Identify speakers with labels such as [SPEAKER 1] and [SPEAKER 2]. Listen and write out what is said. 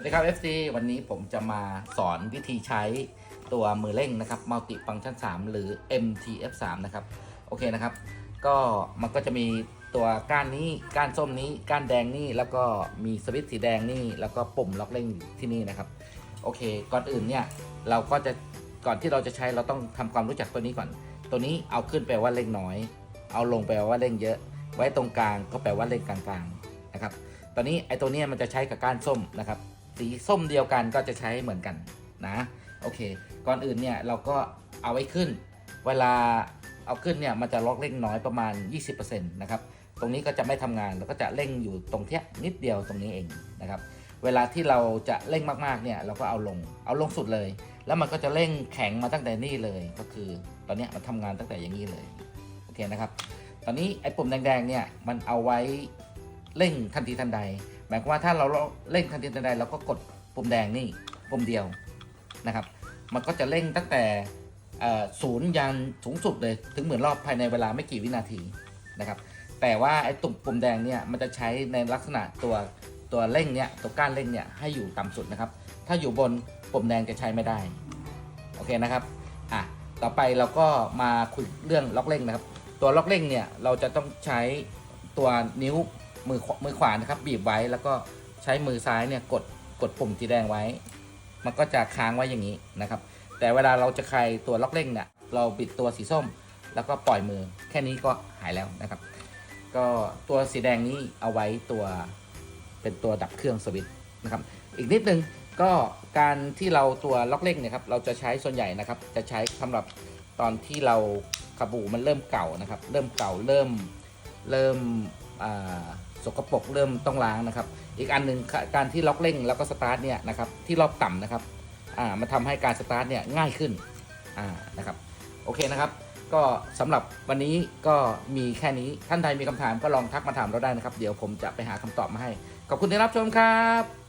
[SPEAKER 1] สวัสดีครับ FC วันนี้ผมจะมาสอนวิธีใช้ตัวมือเร่งนะครับ Multi Function 3 หรือ MTF 3นะครับ โอเคนะครับ ก็มันก็จะมีตัวก้านนี้ ก้านส้มนี้ ก้านแดงนี่ แล้วก็มีสวิตช์สีแดงนี่ แล้วก็ปุ่มล็อกเร่งที่นี่นะครับ โอเค ก่อนอื่นเนี่ยเราก็จะ ก่อนที่เราจะใช้เราต้องทำความรู้จักตัวนี้ก่อน ตัวนี้เอาขึ้นแปลว่าเร่งน้อย เอาลงแปลว่าเร่งเยอะ ไว้ตรงกลางก็แปลว่าเร่งกลางๆนะครับ ตอนนี้ไอ้ตัวนี้มันจะใช้กับก้านส้มนะครับ สีส้มเดียวกันก็จะใช้เหมือนกันนะโอเค ก่อนอื่นเนี่ยเราก็เอาไว้ขึ้น เวลาเอาขึ้นเนี่ยมันจะล็อกเร่งน้อยประมาณ 20%นะครับตรงนี้ก็จะไม่ทำงานเราก็จะเร่งอยู่ตรงเทียนิดเดียวตรงนี้เองนะครับเวลาที่เราจะเร่งมากๆเนี่ยเราก็เอาลงเอาลงสุดเลย แล้วมันก็จะเร่งแข็งมาตั้งแต่นี่เลยก็คือตอนนี้มันทำงานตั้งแต่อย่างนี้เลยโอเคนะครับตอนนี้ไอ้ปุ่มแดงๆเนี่ยมันเอาไว้ เร่งทันทีทันใด หมายความว่าถ้าเราเร่งทันทีทันใดเราก็กดปุ่มแดงนี่ปุ่มเดียวนะครับ มันก็จะเร่งตั้งแต่ศูนย์ยันสูงสุดเลยถึงหมื่นรอบภายในเวลาไม่กี่วินาทีนะครับ แต่ว่าไอ้ตุ่มปุ่มแดงเนี่ยมันจะใช้ในลักษณะตัวตัวเร่งเนี่ยตัวก้านเร่งเนี่ยให้อยู่ต่ำสุดนะครับ ถ้าอยู่บนปุ่มแดงจะใช้ไม่ได้ โอเคนะครับอะต่อไปเราก็มาคุยเรื่องล็อกเร่งนะครับ ตัวล็อกเร่งเนี่ยเราจะต้องใช้ตัวนิ้ว มือขวามือขวานะครับบีบไว้แล้วก็ใช้มือซ้ายเนี่ยกดกดปุ่มสีแดงไว้ มันก็จะค้างไว้อย่างนี้นะครับ แต่เวลาเราจะคลายตัวล็อกเร่งเนี่ยเราบิดตัวสีส้ม แล้วก็ปล่อยมือแค่นี้ก็หายแล้วนะครับ ก็ตัวสีแดงนี้เอาไว้ตัวเป็นตัวดับเครื่องสวิตช์นะครับอีกนิดนึงก็การที่เราตัวล็อกเร่งเนี่ยครับเราจะใช้ส่วนใหญ่นะครับ จะใช้สำหรับตอนที่เรากระบูมันเริ่มเก่านะครับ เริ่มเก่าเริ่มเริ่มอ่า สกปรกเริ่มต้องล้างนะครับ อีกอันหนึ่งการที่ล็อกเร่งแล้วก็สตาร์ทเนี่ยนะครับที่รอบต่ำนะครับอ่ามันทำให้การสตาร์ทเนี่ยง่ายขึ้นอ่านะครับโอเคนะครับก็สำหรับวันนี้ก็มีแค่นี้ท่านใดมีคำถามก็ลองทักมาถามเราได้นะครับ เดี๋ยวผมจะไปหาคำตอบมาให้ ขอบคุณที่รับชมครับ